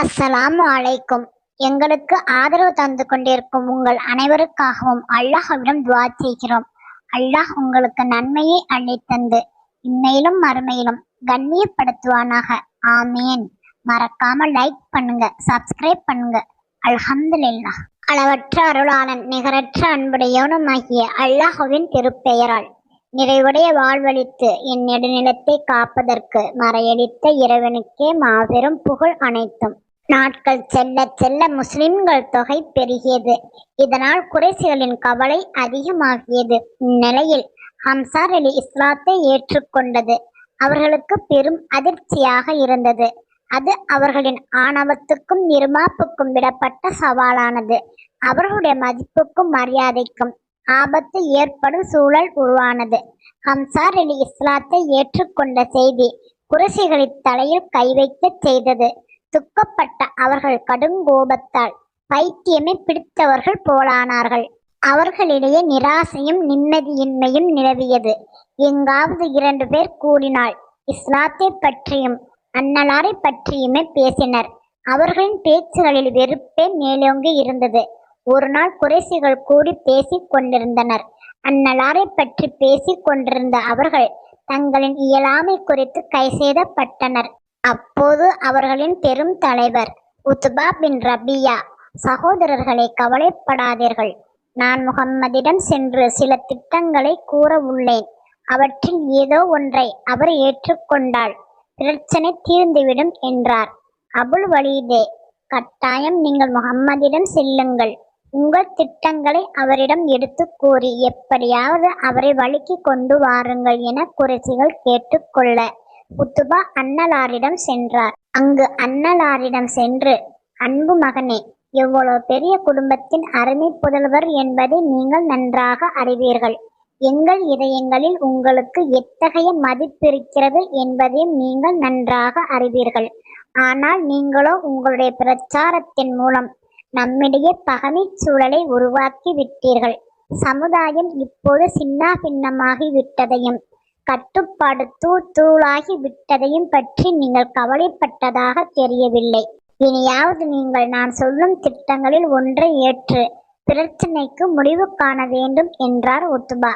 அஸ்ஸலாமு அலைக்கும். எங்களுக்கு ஆதரவு தந்து கொண்டிருக்கும் உங்கள் அனைவருக்காகவும் அல்லாஹ்விடம் துவா செய்கிறோம். அல்லாஹ் உங்களுக்கு நன்மையை அள்ளித்தந்து இம்மையிலும் மறுமையிலும் கண்ணியப்படுத்துவானாக. ஆமீன். மறக்காம லைக் பண்ணுங்க சப்ஸ்கிரைப் பண்ணுங்க. அல்ஹம்துலில்லாஹ். அளவற்ற அருளாளன் நிகரற்ற அன்புடையவனுமாகிய அல்லாஹுவின் திருப்பெயரால் நிறைவுடைய வாழ்வழித்து என் நெடுநிலத்தை காப்பதற்கு மறையடித்த இறைவனுக்கே மாபெரும் புகழ் அனைத்தும். நாட்கள் செல்ல செல்ல முஸ்லிம்கள் தொகை பெருகியது. இதனால் குறைசிகளின் கவலை அதிகமாகியது. இந்நிலையில் ஹம்சார் அலி இஸ்லாத்தை ஏற்றுக்கொண்டது. அவர்களுக்கு பெரும் அதிர்ச்சியாக இருந்தது. அது அவர்களின் ஆணவத்துக்கும் நிர்மாப்புக்கும் விடப்பட்ட சவாலானது. அவர்களுடைய மதிப்புக்கும் மரியாதைக்கும் ஆபத்து ஏற்படும் சூழல் உருவானது. ஹம்சார் அலி இஸ்லாத்தை ஏற்றுக்கொண்ட செய்தி குரசிகளின் தலையில் கை வைக்கச் செய்தது. துக்கப்பட்ட அவர்கள் கடுங்கோபத்தால் பைத்தியமே பிடித்தவர்கள் போலானார்கள். அவர்களிடையே நிராசையும் நிம்மதியின்மையும் நிலவியது. எங்காவது இரண்டு பேர் கூடினால் இஸ்லாத்தை பற்றியும் அன்னலாரை பற்றியுமே பேசினர். அவர்களின் பேச்சுகளில் வெறுப்பே மேலோங்கி இருந்தது. ஒரு நாள் குறைசிகள் கூடி பேசிக் கொண்டிருந்தனர். அன்னலாரை பற்றி பேசிக் கொண்டிருந்த அவர்கள் தங்களின் இயலாமை குறித்து கைசேதப்பட்டனர். அப்போது அவர்களின் பெரும் தலைவர் உத்பா பின் ரபியா சகோதரர்களை கவலைப்படாதீர்கள். நான் முகம்மதிடம் சென்று சில திட்டங்களை கூற உள்ளேன். அவற்றில் ஏதோ ஒன்றை அவர் ஏற்றுக்கொண்டால் பிரச்சனை தீர்ந்துவிடும் என்றார். அபுல் வலீதே கட்டாயம் நீங்கள் முகம்மதிடம் செல்லுங்கள். உங்கள் திட்டங்களை அவரிடம் எடுத்து கூறி எப்படியாவது அவரை வழிக்கு கொண்டு வாருங்கள் என குறைசிகள் கேட்டுக்கொள்ள உத்துபா அன்னலாரிடம் சென்றார். அங்கு அன்னலாரிடம் சென்று அன்பு மகனே எவ்வளவு பெரிய குடும்பத்தின் அருமை புதல்வர் என்பதை நீங்கள் நன்றாக அறிவீர்கள். எங்கள் இதயங்களில் உங்களுக்கு எத்தகைய மதிப்பிருக்கிறது என்பதையும் நீங்கள் நன்றாக அறிவீர்கள். ஆனால் நீங்களோ உங்களுடைய பிரச்சாரத்தின் மூலம் நம்மிடையே பகமை சூழலை உருவாக்கி விட்டீர்கள். சமுதாயம் இப்போது சின்னா பின்னமாகி விட்டதையும் கட்டுப்பாடு தூள் தூளாகி விட்டதையும் பற்றி நீங்கள் கவலைப்பட்டதாக தெரியவில்லை. இனியாவது நீங்கள் நான் சொல்லும் திட்டங்களில் ஒன்றை ஏற்று பிரச்சனைக்கு முடிவு காண வேண்டும் என்றார் உத்துபா.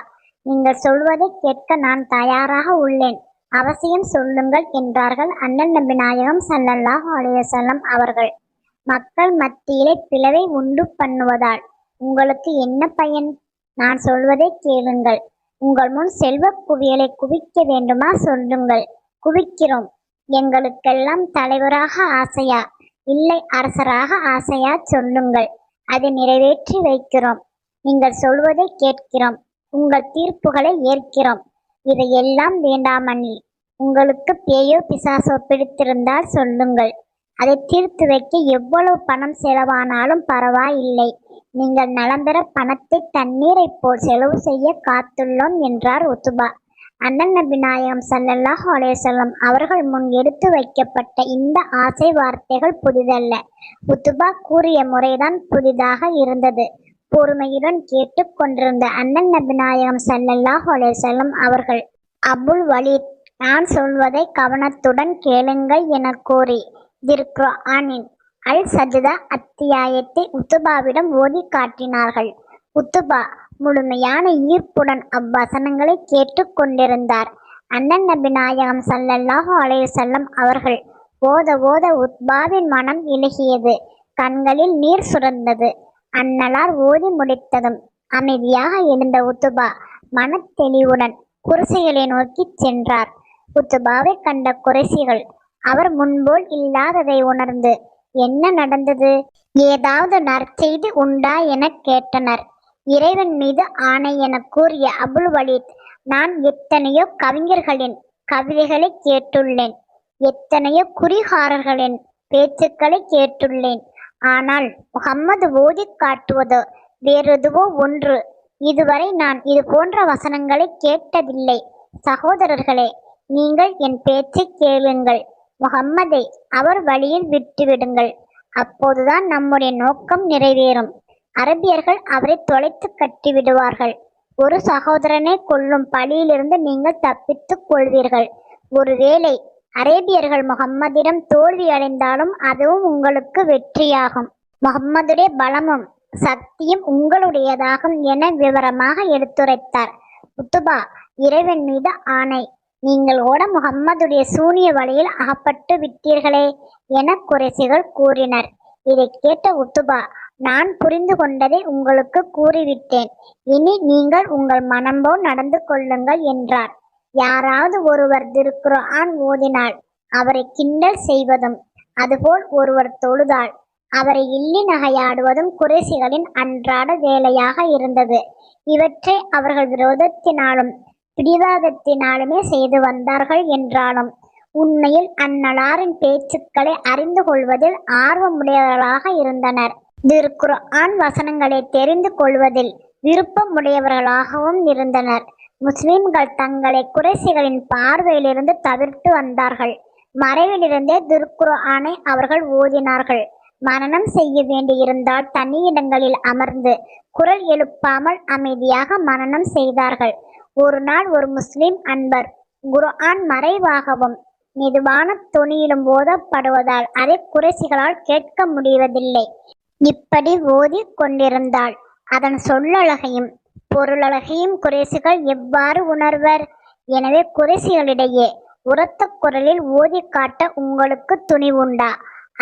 நீங்கள் சொல்வதை கேட்க நான் தயாராக உள்ளேன். அவசியம் சொல்லுங்கள் என்றார்கள் அண்ணன் நபி நாயகம் சல்லல்லாஹு அலையசல்லம் அவர்கள். மக்கள் மத்தியிலே பிளவை உண்டு பண்ணுவதால். உங்களுக்கு என்ன பயன்? நான் சொல்வதை கேளுங்கள். உங்கள் முன் செல்வ குவியலை குவிக்க வேண்டுமா? சொல்லுங்கள். குவிக்கிறோம். எங்களுக்கெல்லாம் தலைவராக ஆசையா? இல்லை அரசராக ஆசையா? சொல்லுங்கள். அதை நிறைவேற்றி வைக்கிறோம். நீங்கள் சொல்வதை கேட்கிறோம். உங்கள் தீர்ப்புகளை ஏற்கிறோம். இதையெல்லாம் வேண்டாமணி. உங்களுக்கு பேயோ பிசாசோ பிடித்திருந்தால் சொல்லுங்கள். அதை தீர்த்து வைக்க எவ்வளவு பணம் செலவானாலும் பரவாயில்லை. நீங்கள் நலம் பெற பணத்தை தண்ணீரை போல் செலவு செய்ய காத்துள்ளோம் என்றார் உத்துபா. அண்ணன் நபி நாயகம் சல்லல்லாஹ் அலேசல்லம் அவர்கள் முன் எடுத்து வைக்கப்பட்ட இந்த ஆசை வார்த்தைகள் புதிதல்ல. உத்துபா கூறிய முறைதான் புதிதாக இருந்தது. பொறுமையுடன் கேட்டு கொண்டிருந்த அண்ணன் நபி நாயகம் சல்லல்லாஹ் அலேசல்லம் அவர்கள் அபுல் வலீத் நான் சொல்வதை கவனத்துடன் கேளுங்கள் என கூறி திருக்குர்ஆனின் அல் சஜதா அத்தியாயத்தை உத்துபாவிடம் ஓதி காட்டினார்கள். உத்துபா முழுமையான ஈர்ப்புடன் அவ்வசனங்களை கேட்டுக்கொண்டிருந்தார் அண்ணன் நபி நாயகம் சல்லல்லாஹு அலையுசல்லம் அவர்கள் ஓத ஓத உத்பாவின் மனம் இலகியது கண்களில் நீர் சுரந்தது. அன்னலார் ஓதி முடித்ததும் அமைதியாக எழுந்த உத்துபா மனத்தெளிவுடன் குறைசிகளை நோக்கி சென்றார். உத்துபாவை கண்ட குறைசிகள் அவர் முன்போல் இல்லாததை உணர்ந்து என்ன நடந்தது? ஏதாவது நற்செய்தி உண்டா என கேட்டனர். இறைவன் மீது ஆணை என கூறிய அபுல் வலீத் நான் எத்தனையோ கவிஞர்களின் கவிதைகளை கேட்டுள்ளேன். எத்தனையோ குறிகாரர்களின் பேச்சுக்களை கேட்டுள்ளேன். ஆனால் முகம்மது ஓதி காட்டுவதோ வேறெதுவோ ஒன்று. இதுவரை நான் இது போன்ற வசனங்களை கேட்டதில்லை. சகோதரர்களே நீங்கள் என் பேச்சை கேளுங்கள். முகம்மதை அவர் வழியில் விட்டுவிடுங்கள். அப்போதுதான் நம்முடைய நோக்கம் நிறைவேறும். அரபியர்கள் அவரை தொலைத்து கட்டி விடுவார்கள் ஒரு சகோதரனை கொல்லும் பழியிலிருந்து நீங்கள் தப்பித்துக் கொள்வீர்கள். ஒருவேளை அரேபியர்கள் முகம்மதிடம் தோல்வி அடைந்தாலும் அதுவும் உங்களுக்கு வெற்றியாகும். முகம்மதுடைய பலமும் சக்தியும் உங்களுடையதாகும் என விவரமாக எடுத்துரைத்தார். உத்துபா இறைவன் மீது ஆணை. நீங்கள் கூட முகம்மதுடைய சூனிய வழியில் அகப்பட்டு விட்டீர்களே என குறைசிகள் கூறினர். இதை கேட்ட உத்துபா நான் புரிந்து கொண்டதை உங்களுக்கு கூறிவிட்டேன். இனி நீங்கள் உங்கள் மனம்போ நடந்து கொள்ளுங்கள் என்றார். யாராவது ஒருவர் திருக்குரான் ஓதினால் அவரை கிண்டல் செய்வதும் அதுபோல் ஒருவர் தொழுதால் அவரை இல்லி நகையாடுவதும் குறைசிகளின் அன்றாட வேலையாக இருந்தது. இவற்றை அவர்கள் விரோதத்தினாலும் பிடிவாதத்தினாலுமே செய்து வந்தார்கள் என்றாலும் உண்மையில் அந்நலாரின் பேச்சுக்களை அறிந்து கொள்வதில் ஆர்வமுடையவர்களாக இருந்தனர். திருக்குர்ஆன் வசனங்களை தெரிந்து கொள்வதில் விருப்பமுடையவர்களாகவும் இருந்தனர். முஸ்லிம்கள் தங்களை குறைசிகளின் பார்வையிலிருந்து தவிர்த்து வந்தார்கள். மறைவிலிருந்தே திருக்குர்ஆனை அவர்கள் ஓதினார்கள். மரணம் செய்ய வேண்டியிருந்தால் தனி இடங்களில் அமர்ந்து குரல் எழுப்பாமல் அமைதியாக மரணம் செய்தார்கள். ஒரு நாள் ஒரு முஸ்லிம் அன்பர். குர்ஆன் மறைவாகவும் மெதுவான துணியிலும் ஓதப்படுவதால் அதை குறைசிகளால் கேட்க முடிவதில்லை. இப்படி ஓதி கொண்டிருந்தால் அதன் சொல்லழகையும் பொருளழகையும் குறைசிகள் எவ்வாறு உணர்வர்? எனவே குறைசிகளிடையே உரத்த குரலில் ஓதி காட்ட உங்களுக்கு துணிவுண்டா?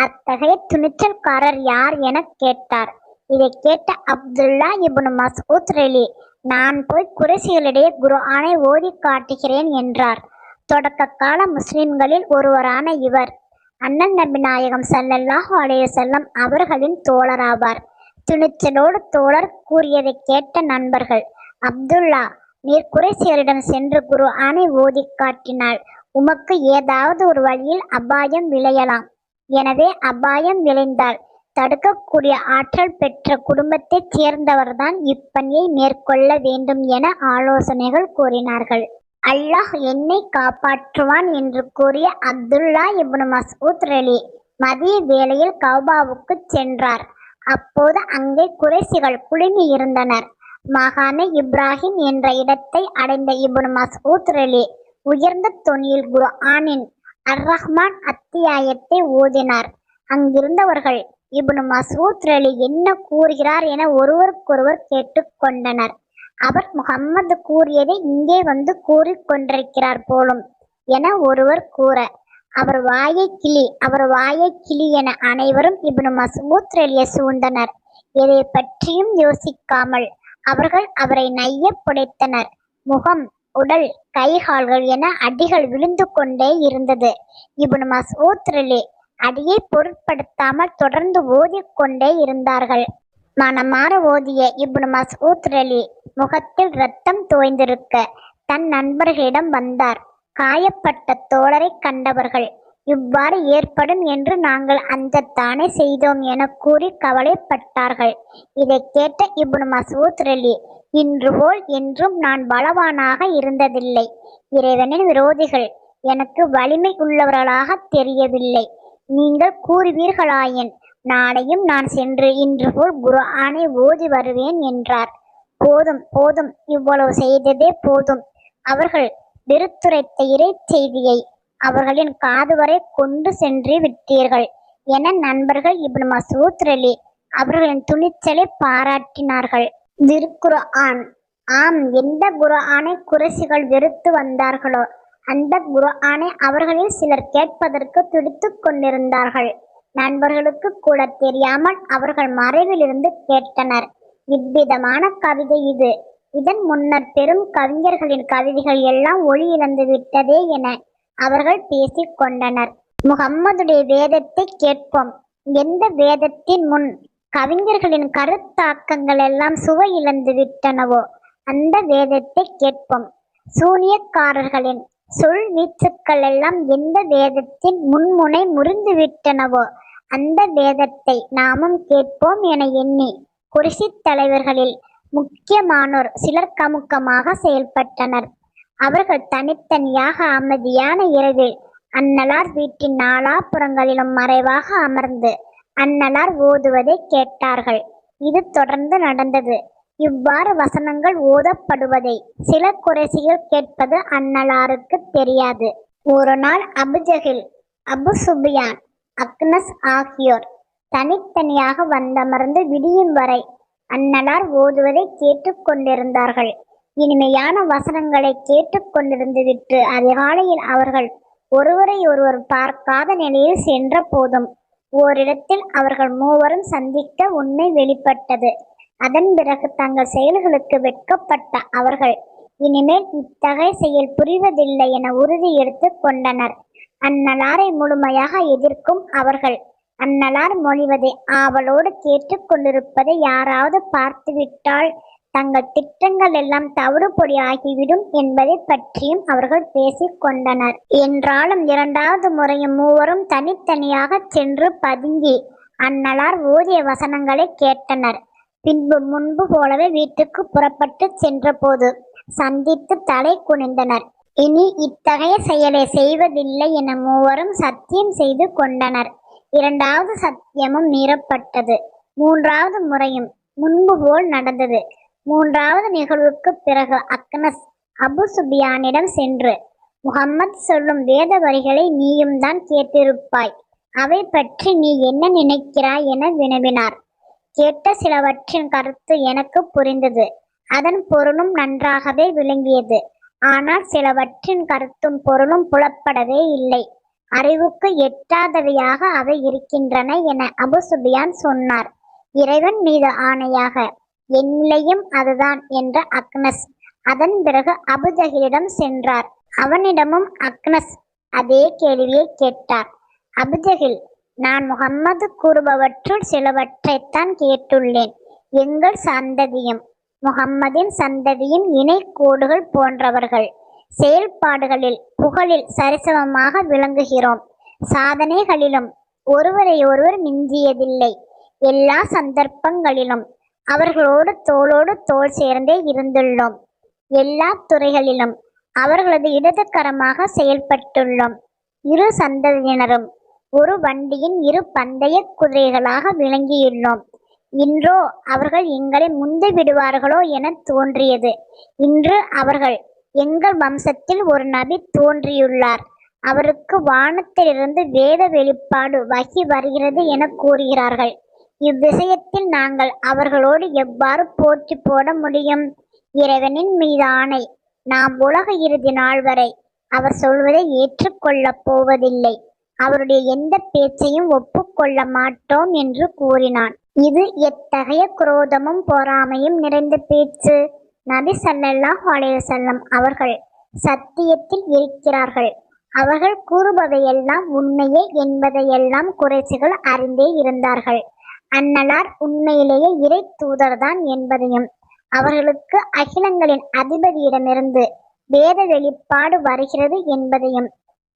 அத்தகைய துணிச்சல்காரர் யார் என கேட்டார். இதை கேட்ட அப்துல்லா இபுன் மசூத் ரெலி நான் போய் குறைசிகளிடையே குர்ஆனை ஓதி காட்டுகிறேன் என்றார். தொடக்க கால முஸ்லிம்களில் ஒருவரான இவர். அண்ணன் நபி நாயகம் சல்லல்லாஹு அலைய செல்லம் அவர்களின் தோழராவார். துணிச்சலோடு தோழர் கூறியதை கேட்ட நண்பர்கள் அப்துல்லா நீர் குறைசியரிடம் சென்று குரு ஆணை ஓதி காட்டினால் உமக்கு ஏதாவது ஒரு வழியில் அபாயம் விளையலாம். எனவே அபாயம் விளைந்தால் தடுக்கக்கூடிய ஆற்றல் பெற்ற குடும்பத்தைச் சேர்ந்தவர்தான் இப்பணியை மேற்கொள்ள வேண்டும் என ஆலோசனைகள் கூறினார்கள். அல்லாஹ் என்னை காப்பாற்றுவான் என்று கூறிய அப்துல்லா இப்னு மசூத் ரலி மதிய வேளையில் கௌபாவுக்கு சென்றார். அப்போது அங்கே குறைசிகள் குழுமி இருந்தனர். மகான இப்ராஹிம் என்ற இடத்தை அடைந்த இப்னு மசூத் ரலி உயர்ந்த தொனியில் குரு ஆனின் அர் ரஹ்மான் அத்தியாயத்தை ஓதினார். அங்கிருந்தவர்கள் இப்னு மசூத்ரலி என்ன கூறுகிறார் என ஒருவருக்கொருவர் கேட்டுக்கொண்டனர் அவர் முகம்மது கூறியதை இங்கே வந்து கூறிக்கொண்டிருக்கிறார் போலும் என ஒருவர் கூற அவர் வாயை கிளி அவர் வாயை கிளி என அனைவரும் இப்னு மசூத்ரலியை சூழ்ந்தனர். எதை பற்றியும் யோசிக்காமல் அவர்கள் அவரை நைய புடைத்தனர். முகம் உடல் கைகால்கள் என அடிகள் விழுந்து கொண்டே இருந்தது. இப்னு மசூத்ரலி அடியை பொருட்படுத்தாமல் தொடர்ந்து ஓதிக்கொண்டே இருந்தார்கள். மனமாற ஓதிய இப்னு மசூத் அலி முகத்தில் ரத்தம் தோய்ந்திருக்க தன் நண்பர்களிடம் வந்தார். காயப்பட்ட தோழரை கண்டவர்கள் இவ்வாறு ஏற்படும் என்று நாங்கள் அஞ்சத்தானே செய்தோம் என கூறி கவலைப்பட்டார்கள். இதை கேட்ட இப்னு மசூத் அலி இன்று போல் என்றும் நான் பலவானாக இருந்ததில்லை. இறைவனின் விரோதிகள் எனக்கு வலிமை உள்ளவர்களாக தெரியவில்லை. நீங்கள் கூறுவீர்களாயின். நாளையும் நான் சென்று இன்று போல் குரு ஆணை ஓதி வருவேன் என்றார். போதும் போதும் இவ்வளவு செய்ததே போதும். அவர்கள் வெறுத்துரைத்த இறை செய்தியை அவர்களின் காது வரை கொண்டு சென்று விட்டீர்கள் என நண்பர்கள் இப்னு மசூத் அலி அவர்களின் துணிச்சலை பாராட்டினார்கள். திருக்குர்ஆன். ஆம் எந்த குரு ஆணை குரசிகள் வெறுத்து வந்தார்களோ அந்த குர்ஆனை அவர்களில் சிலர் கேட்பதற்கு துடித்துக் கொண்டிருந்தார்கள். நண்பர்களுக்கு கூட தெரியாமல் அவர்கள் மறைவிலிருந்து கேட்டனர். இவ்விதமான கவிதை இது. இதன் முன்னர் பெரும் கவிஞர்களின் கவிதைகள் எல்லாம் ஒளி இழந்து விட்டதே என அவர்கள் பேசிக் கொண்டனர். முகம்மதுடைய வேதத்தை கேட்போம். எந்த வேதத்தின் முன் கவிஞர்களின் கருத்தாக்கங்கள் எல்லாம் சுவை இழந்து விட்டனவோ அந்த வேதத்தை கேட்போம். சூனியக்காரர்களின் சொல் வீச்சுக்கள் எல்லாம் எந்த வேதத்தின் முன்முனை முறிந்து விட்டனவோ அந்த வேதத்தை நாமும் கேட்போம் என எண்ணி குரிசித் தலைவர்களில் முக்கியமானோர் சிலர் கமுக்கமாக செயல்பட்டனர். அவர்கள் தனித்தனியாக அமைதியான இரவில் அன்னலார் வீட்டின் நாலாபுறங்களிலும் மறைவாக அமர்ந்து அன்னலார் ஓதுவதை கேட்டார்கள். இது தொடர்ந்து நடந்தது. இவ்வாறு வசனங்கள் ஓதப்படுவதை சில குறைசிகள் கேட்பது அன்னலாருக்கு தெரியாது. ஒரு நாள் அபுஜகில் அபு சுபியான் அக்னஸ் ஆகியோர் தனித்தனியாக வந்தமர்ந்து விடியும் வரை அன்னலார் ஓதுவதை கேட்டுக்கொண்டிருந்தார்கள். இனிமையான வசனங்களை கேட்டுக்கொண்டிருந்து விட்டு அதிகாலையில் அவர்கள் ஒருவரை ஒருவர் பார்க்காத நிலையில் சென்ற போதும் ஓரிடத்தில் அவர்கள் மூவரும் சந்திக்க உண்மை வெளிப்பட்டது. அதன் பிறகு தங்கள் செயல்களுக்கு வெட்கப்பட்ட அவர்கள் இனிமேல் இத்தகைய செயல் புரிவதில்லை என உறுதி எடுத்துக் கொண்டனர். அந்நலாரை முழுமையாக எதிர்க்கும் அவர்கள் அந்நலார் மொழிவதை ஆவலோடு கேட்டுக்கொண்டிருப்பதை யாராவது பார்த்துவிட்டால் தங்கள் திட்டங்கள் எல்லாம் தவிடுபொடி ஆகிவிடும் என்பதை பற்றியும் அவர்கள் பேசிக் கொண்டனர். என்றாலும் இரண்டாவது முறையும் மூவரும் தனித்தனியாக சென்று பதுங்கி அந்நலார் ஓதிய வசனங்களை கேட்டனர். பின்பு முன்பு போலவே வீட்டுக்கு புறப்பட்டு சென்றபோது சந்தித்து தலை குனிந்தனர். இனி இத்தகைய செயலை செய்வதில்லை என மூவரும் சத்தியம் செய்து கொண்டனர். இரண்டாவது சத்தியமும் மீறப்பட்டது. மூன்றாவது முறையும் முன்பு போல் நடந்தது. மூன்றாவது நிகழ்வுக்கு பிறகு அக்னஸ் அபு சுபியானிடம் சென்று முகம்மது சொல்லும் வேத வரிகளை நீயும் தான் கேட்டிருப்பாய். அவை பற்றி நீ என்ன நினைக்கிறாய்? என வினவினார். கேட்ட சிலவற்றின் கருத்து எனக்கு புரிந்தது. அதன் பொருளும் நன்றாகவே விளங்கியது. ஆனால் சிலவற்றின் கருத்தும் பொருளும் புலப்படவே இல்லை. அறிவுக்கு எட்டாதவையாக அவை இருக்கின்றன என அபு சுபியான் சொன்னார். இறைவன் மீது ஆணையாக என் நிலையும் அதுதான் என்ற அக்னஸ் அதன் பிறகு அபுஜஹிலிடம் சென்றார். அவனிடமும் அக்னஸ் அதே கேள்வியை கேட்டார். அபுஜஹில் நான் முகம்மது கூறுபவற்றுள் சிலவற்றைத்தான் கேட்டுள்ளேன். எங்கள் சந்ததியும் முகம்மதின் சந்ததியும் இணை கோடுகள் போன்றவர்கள். செயல்பாடுகளில் புகழில் சரிசமமாக விளங்குகிறோம். சாதனைகளிலும் ஒருவரை ஒருவர் மிஞ்சியதில்லை. எல்லா சந்தர்ப்பங்களிலும் அவர்களோடு தோளோடு தோள் சேர்ந்தே இருந்துள்ளோம். எல்லா துறைகளிலும் அவர்களது இடதுகரமாக செயல்பட்டுள்ளோம். இரு சந்ததியினரும் ஒரு வண்டியின் இரு பந்தய குதிரைகளாக விளங்கியுள்ளோம். இன்றோ அவர்கள் எங்களை முந்து விடுவார்களோ என தோன்றியது. இன்று அவர்கள் எங்கள் வம்சத்தில் ஒரு நபி தோன்றியுள்ளார். அவருக்கு வானத்திலிருந்து வேத வெளிப்பாடு வகி வருகிறது என கூறுகிறார்கள். இவ்விஷயத்தில் நாங்கள் அவர்களோடு எவ்வாறு போட்டி போட முடியும்? இறைவனின் மீது ஆணை. நாம் உலக இறுதி நாள் வரை அவர் சொல்வதை ஏற்றுக்கொள்ளப் போவதில்லை. அவருடைய எந்த பேச்சையும் ஒப்புக்கொள்ள மாட்டோம் என்று கூறினான். இது எத்தகைய குரோதமும் பொறாமையும் நிறைந்த பேச்சு? நபி ஸல்லல்லாஹு அலையசல்லம் அவர்கள் சத்தியத்தில் இருக்கிறார்கள். அவர்கள் கூறுபவையெல்லாம் உண்மையே என்பதையெல்லாம் குறைச்சிகள் அறிந்தே இருந்தார்கள். அன்னலார் உண்மையிலேயே இறை தூதர்தான் என்பதையும் அவர்களுக்கு அகிலங்களின் அதிபதியிடமிருந்து வேத வெளிப்பாடு வருகிறது என்பதையும்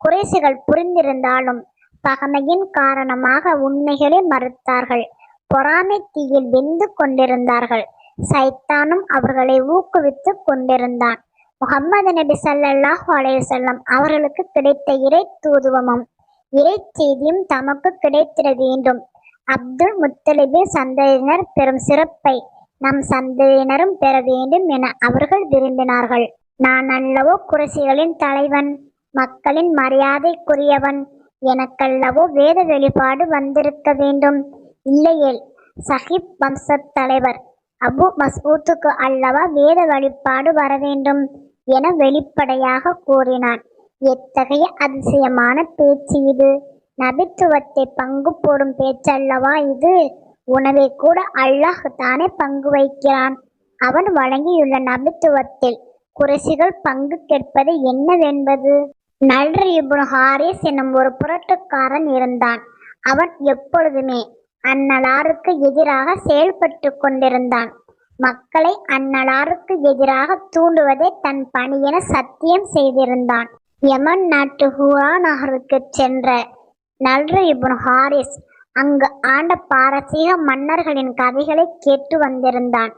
குறைசிகள் புரிந்திருந்தாலும் பகமையின் காரணமாக உண்மைகளை மறுத்தார்கள். பொறாமை தீயில் வெந்து கொண்டிருந்தார்கள். சைத்தானும் அவர்களை ஊக்குவித்துக் கொண்டிருந்தான். முகம்மது நபி ஸல்லல்லாஹு அலையுசல்லம் அவர்களுக்கு கிடைத்த இறை தூதுவமும் இறை செய்தியும் தமக்கு கிடைத்திட வேண்டும். அப்துல் முத்தலிபின் சந்ததியினர் பெறும் சிறப்பை நம் சந்ததியினரும் பெற வேண்டும் என அவர்கள் விரும்பினார்கள். நான் அல்லவோ குறைசிகளின் தலைவன் மக்களின் மரியாதைக்குரியவன். எனக்கல்லவோ வேத வெளிப்பாடு வந்திருக்க வேண்டும். இல்லையேல் சஹிப் வம்சத் தலைவர். அபு மஸ்ஊத்துக்கு அல்லவா வேத வழிபாடு வர வேண்டும் என வெளிப்படையாக கூறினான். எத்தகைய அதிசயமான பேச்சு இது. நபித்துவத்தை பங்கு போடும் பேச்சல்லவா இது. உணவை கூட அல்லாஹ் தானே பங்கு வைக்கிறான் அவன் வழங்கியுள்ள நபித்துவத்தில் குறைசிகள் பங்கு கேட்பது என்னவென்பது? நல்று இப்னு ஹாரிஸ் என்னும் ஒரு புரட்டுக்காரன் இருந்தான். அவன் எப்பொழுதுமே அன்னலாருக்கு எதிராக செயல்பட்டு கொண்டிருந்தான். மக்களை அன்னலாருக்கு எதிராக தூண்டுவதே தன் பணியென சத்தியம் செய்திருந்தான். யமன் நாட்டு ஹூரா நகருக்கு சென்ற நல்ரு இப்னு ஹாரிஸ் அங்கு ஆண்ட பாரசீக மன்னர்களின் கதைகளை கேட்டு வந்திருந்தான்.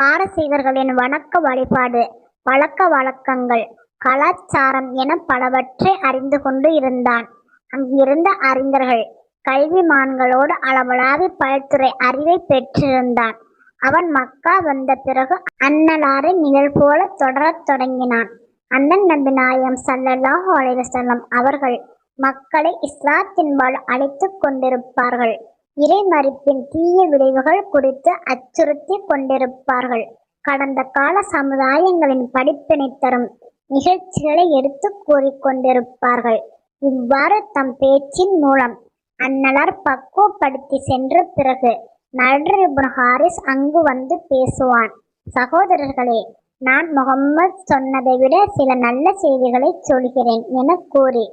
பாரசீகர்களின் வணக்க வழிபாடு பழக்க வழக்கங்கள் கலாச்சாரம் என பலவற்றை அறிந்து கொண்டு இருந்தான். அங்கிருந்த அறிஞர்கள் கல்விமான்களோடு அளவலாவி பல்துறை அறிவை பெற்றிருந்தான். அவன் மக்கா வந்த பிறகு அன்னலாரை நிழல் போல தொடரத் தொடங்கினான். அண்ணன் நபி நாயம் சல்லல்லாஹு அலைவசல்லம் அவர்கள் மக்களை இஸ்லாத்தின்பால் அழைத்துக் கொண்டிருப்பார்கள். இறைமறிப்பின் தீய விளைவுகள் குறித்து அச்சுறுத்தி கொண்டிருப்பார்கள். கடந்த கால சமுதாயங்களின் படிப்பினை தரும் நிகழ்ச்சிகளை எடுத்து கூறிக்கொண்டிருப்பார்கள் இவ்வாறு தம் பேச்சின் மூலம் அன்னலார் பக்குவப்படுத்தி சென்ற பிறகு நல்று இப்னு ஹாரிஸ் அங்கு வந்து பேசுவான். சகோதரர்களே நான் முகம்மது சொன்னதை விட சில நல்ல செய்திகளை சொல்கிறேன் என கூறி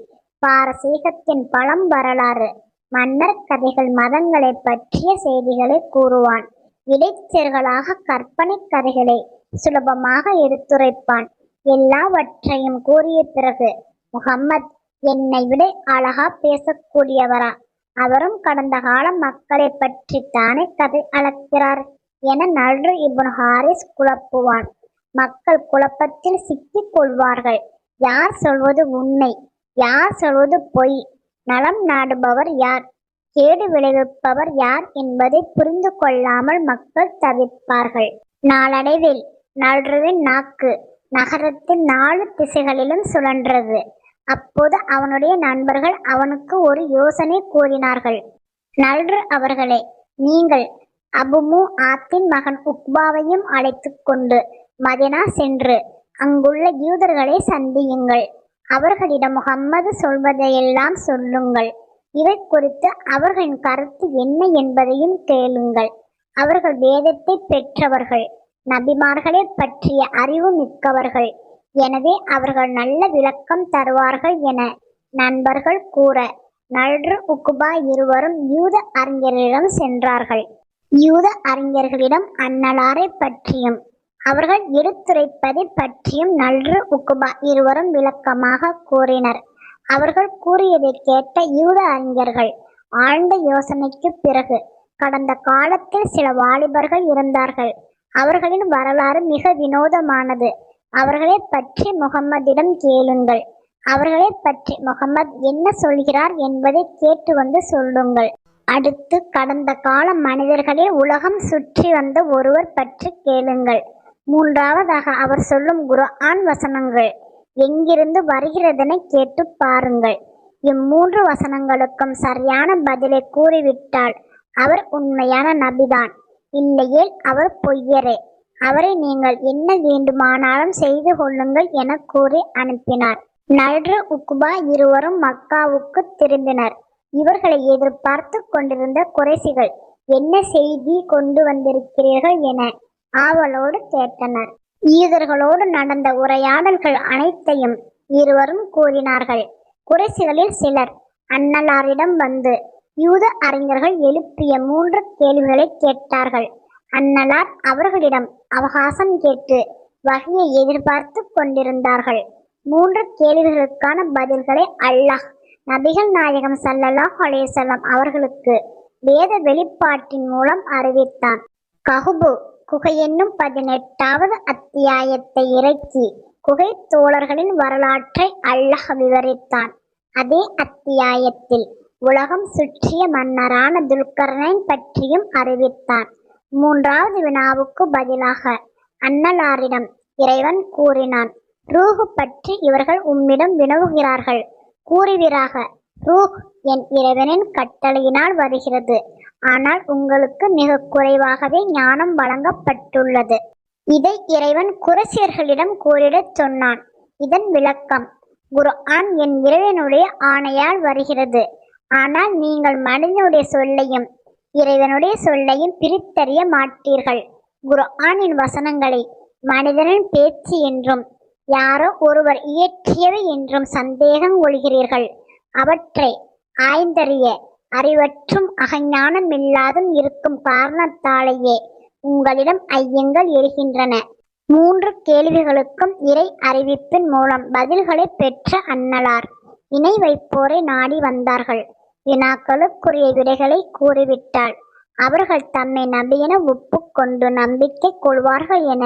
பாரசீகத்தின் பழம் வரலாறு மன்னர் கதைகள் மதங்களை பற்றிய செய்திகளை கூறுவான். இடைச்சர்களாக கற்பனை கதைகளை சுலபமாக எடுத்துரைப்பான். எல்லாவற்றையும் கூறிய பிறகு முகம்மத் என்னை விட அழகா பேசக்கூடியவரா. அவரும் கடந்த கால மக்களை பற்றி தானே கதை அளக்கிறார் என நல்று இப்னு ஹாரிஸ் குழப்புவான். மக்கள் குழப்பத்தில் சிக்கிக் கொள்வார்கள். யார் சொல்வது உண்மை? யார் சொல்வது பொய்? நலம் நாடுபவர் யார்? கேடு விளைவிப்பவர் யார் என்பதை புரிந்து கொள்ளாமல் மக்கள் தவிப்பார்கள். நாளடைவில் நல்றுவின் நாக்கு நகரத்தின் நாலு திசைகளிலும் சுழன்றது. அப்போது அவனுடைய நண்பர்கள் அவனுக்கு ஒரு யோசனை கூறினார்கள். நல்று அவர்களே நீங்கள் அபுமு ஆத்தின் மகன் உக்பாவையும் அழைத்து கொண்டு மதினா சென்று அங்குள்ள யூதர்களை சந்தியுங்கள். அவர்களிடம் முகம்மது சொல்வதையெல்லாம் சொல்லுங்கள். இவை குறித்து அவர்களின் கருத்து என்ன என்பதையும் கேளுங்கள். அவர்கள் வேதத்தை பெற்றவர்கள். நபிமார்களை பற்றிய அறிவு மிக்கவர்கள். எனவே அவர்கள் நல்ல விளக்கம் தருவார்கள் என நண்பர்கள் கூற நல்ரு உக்குபா இருவரும் யூத அறிஞர்களிடம் சென்றார்கள். யூத அறிஞர்களிடம் அன்னலாரை பற்றியும் அவர்கள் எடுத்துரைப்பதை பற்றியும் நல்ரு உக்குபா இருவரும் விளக்கமாக கூறினர். அவர்கள் கூறியதை கேட்ட யூத அறிஞர்கள் ஆழ்ந்த யோசனைக்கு பிறகு கடந்த காலத்தில் சில வாலிபர்கள் இருந்தார்கள். அவர்களின் வரலாறு மிக வினோதமானது. அவர்களை பற்றி முகம்மதிடம் கேளுங்கள். அவர்களை பற்றி முகம்மது என்ன சொல்கிறார் என்பதை கேட்டு வந்து சொல்லுங்கள். அடுத்து கடந்த கால மனிதர்களே உலகம் சுற்றி வந்த ஒருவர் பற்றி கேளுங்கள். மூன்றாவதாக அவர் சொல்லும் குரு ஆண் வசனங்கள் எங்கிருந்து வருகிறதென கேட்டு பாருங்கள். இம்மூன்று வசனங்களுக்கும் சரியான பதிலை கூறிவிட்டால் அவர் உண்மையான நபிதான். இல்லையேல் அவர் பொய்யரே. அவரை நீங்கள் என்ன வேண்டுமானாலும் செய்து கொள்ளுங்கள் என கூறி அனுப்பினார். நல்று உக்குபா இருவரும் மக்காவுக்கு திரும்பினர். இவர்களை எதிர்பார்த்து கொண்டிருந்த குறைசிகள் என்ன செய்தி கொண்டு வந்திருக்கிறீர்கள்? என ஆவலோடு கேட்டனர். ஈதர்களோடு நடந்த உரையாடல்கள் அனைத்தையும் இருவரும் கூறினார்கள். குறைசிகளில் சிலர் அன்னலாரிடம் வந்து யூத அறிஞர்கள் எழுப்பிய மூன்று கேள்விகளை கேட்டார்கள். அன்னலார் அவர்களிடம் அவகாசம் கேட்டு வகையை எதிர்பார்த்து கொண்டிருந்தார்கள். மூன்று கேள்விகளுக்கான பதில்களை அல்லாஹ் நபிகள் நாயகம் சல்லல்லாஹ் அலேசல்லாம் அவர்களுக்கு வேத வெளிப்பாட்டின் மூலம் அறிவித்தான். கஹுபு குகை என்னும் பதினெட்டாவது அத்தியாயத்தை இறக்கி குகை தோழர்களின் வரலாற்றை அல்லாஹ் விவரித்தான். அதே அத்தியாயத்தில் உலகம் சுற்றிய மன்னரான துல்கர்ணன் பற்றியும் அறிவித்தான். மூன்றாவது வினாவுக்கு பதிலாக அன்னலாரிடம் இறைவன் கூறினான் ரூஹு பற்றி இவர்கள் உம்மிடம் வினவுகிறார்கள். கூறுவீராக ரூஹ் என் இறைவனின் கட்டளையினால் வருகிறது. ஆனால் உங்களுக்கு மிக குறைவாகவே ஞானம் வழங்கப்பட்டுள்ளது. இதை இறைவன் குரசியர்களிடம் கூறிடச் சொன்னான். இதன் விளக்கம் குரு ஆன் என் இறைவனுடைய ஆணையால் வருகிறது. ஆனால் நீங்கள் மனிதனுடைய சொல்லையும் இறைவனுடைய சொல்லையும் பிரித்தறிய மாட்டீர்கள். குரு ஆனின் வசனங்களை மனிதனின் பேச்சு என்றும் யாரோ ஒருவர் இயற்றியவை என்றும் சந்தேகம் கொள்கிறீர்கள். அவற்றை ஆய்ந்தறிய அறிவற்றும் அகஞானம் இல்லாதும் இருக்கும் காரணத்தாலேயே உங்களிடம் ஐயங்கள் எழுகின்றன. மூன்று கேள்விகளுக்கும் இறை அறிவிப்பின் மூலம் பதில்களை பெற்ற அன்னலார் இணை வைப்போரை நாடி வந்தார்கள். வினாக்களுக்குரிய விடைகளை கூறிவிட்டாள். அவர்கள் தம்மை நபியென ஒப்புக்கொண்டு நம்பிக்கை கொள்வார்கள் என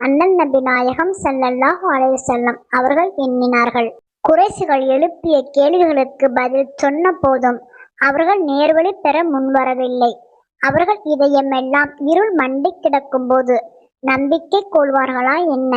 அண்ணன் நபி நாயகம் ஸல்லல்லாஹு அலைய செல்லம் அவர்கள் எண்ணினார்கள். குறைசிகள் எழுப்பிய கேள்விகளுக்கு பதில் சொன்ன போதும் அவர்கள் நேர்வழி பெற முன்வரவில்லை. அவர்கள் இதயமெல்லாம் இருள் மண்டி கிடக்கும்போது நம்பிக்கை கொள்வார்களா என்ன?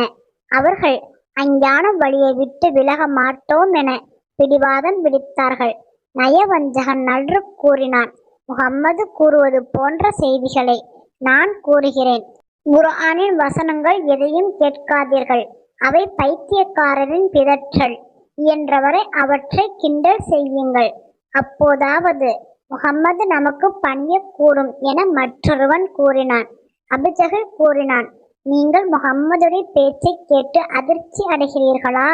அவர்கள் அஞ்ஞான வழியை விட்டு விலக மாட்டோம் என பிடிவாதம் பிடித்தார்கள். நயவஞ்சகன் நன்று கூறினான். முகம்மது கூறுவது போன்ற செய்திகளை நான் கூறுகிறேன். குர்ஆனின் வசனங்கள் எதையும் கேட்காதீர்கள். அவை பைத்தியக்காரரின் பிதற்றல். இயன்றவரை அவற்றை கிண்டல் செய்யுங்கள். அப்போதாவது முகம்மது நமக்கு பணியக்கூடும் என மற்றொருவன் கூறினான். அபிஜகல் கூறினான் நீங்கள் முகம்மதுடைய பேச்சை கேட்டு அதிர்ச்சி அடைகிறீர்களா?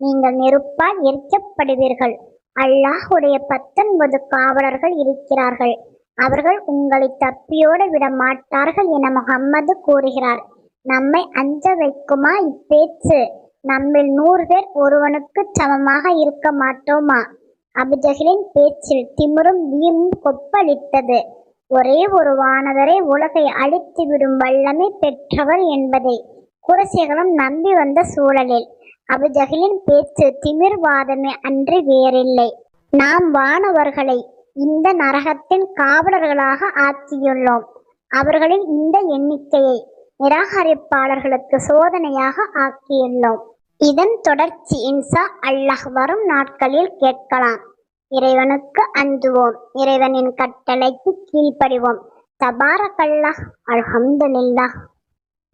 நீங்கள் நெருப்பால் எரிக்கப்படுவீர்கள். அல்லாஹுடைய பத்தொன்பது காவலர்கள் இருக்கிறார்கள். அவர்கள் உங்களை தப்பியோடு விட மாட்டார்கள் என முகம்மது கூறுகிறார். நம்மை அஞ்ச வைக்குமா இப்பேச்சு? நம்மில் நூறு பேர் ஒருவனுக்கு சமமாக இருக்க மாட்டோமா? அபுஜஹலின் பேச்சில் திமிரும் வீமும் கொப்பளித்தது. ஒரே ஒரு வானவரே உலகை அழித்து விடும் வல்லமை பெற்றவர் என்பதை குரசிகளும் நம்பி வந்த சூழலில் அபுஜஹலின் பேச்சு திமிர்வாதமே அன்றி வேறில்லை. நாம் வானவர்களை இந்த நரகத்தின் காவலர்களாக ஆக்கியுள்ளோம். அவர்களின் இந்த எண்ணிக்கையை நிராகரிப்பாளர்களுக்கு சோதனையாக ஆக்கியுள்ளோம். இதன் தொடர்ச்சி இன்சா அல்லாஹ் வரும் நாட்களில் கேட்கலாம். இறைவனுக்கு அஞ்சுவோம். இறைவனின் கட்டளைக்கு கீழ்ப்படிவோம். தபாரக்கல்லாஹ் அல்ஹம்துலில்லாஹ்.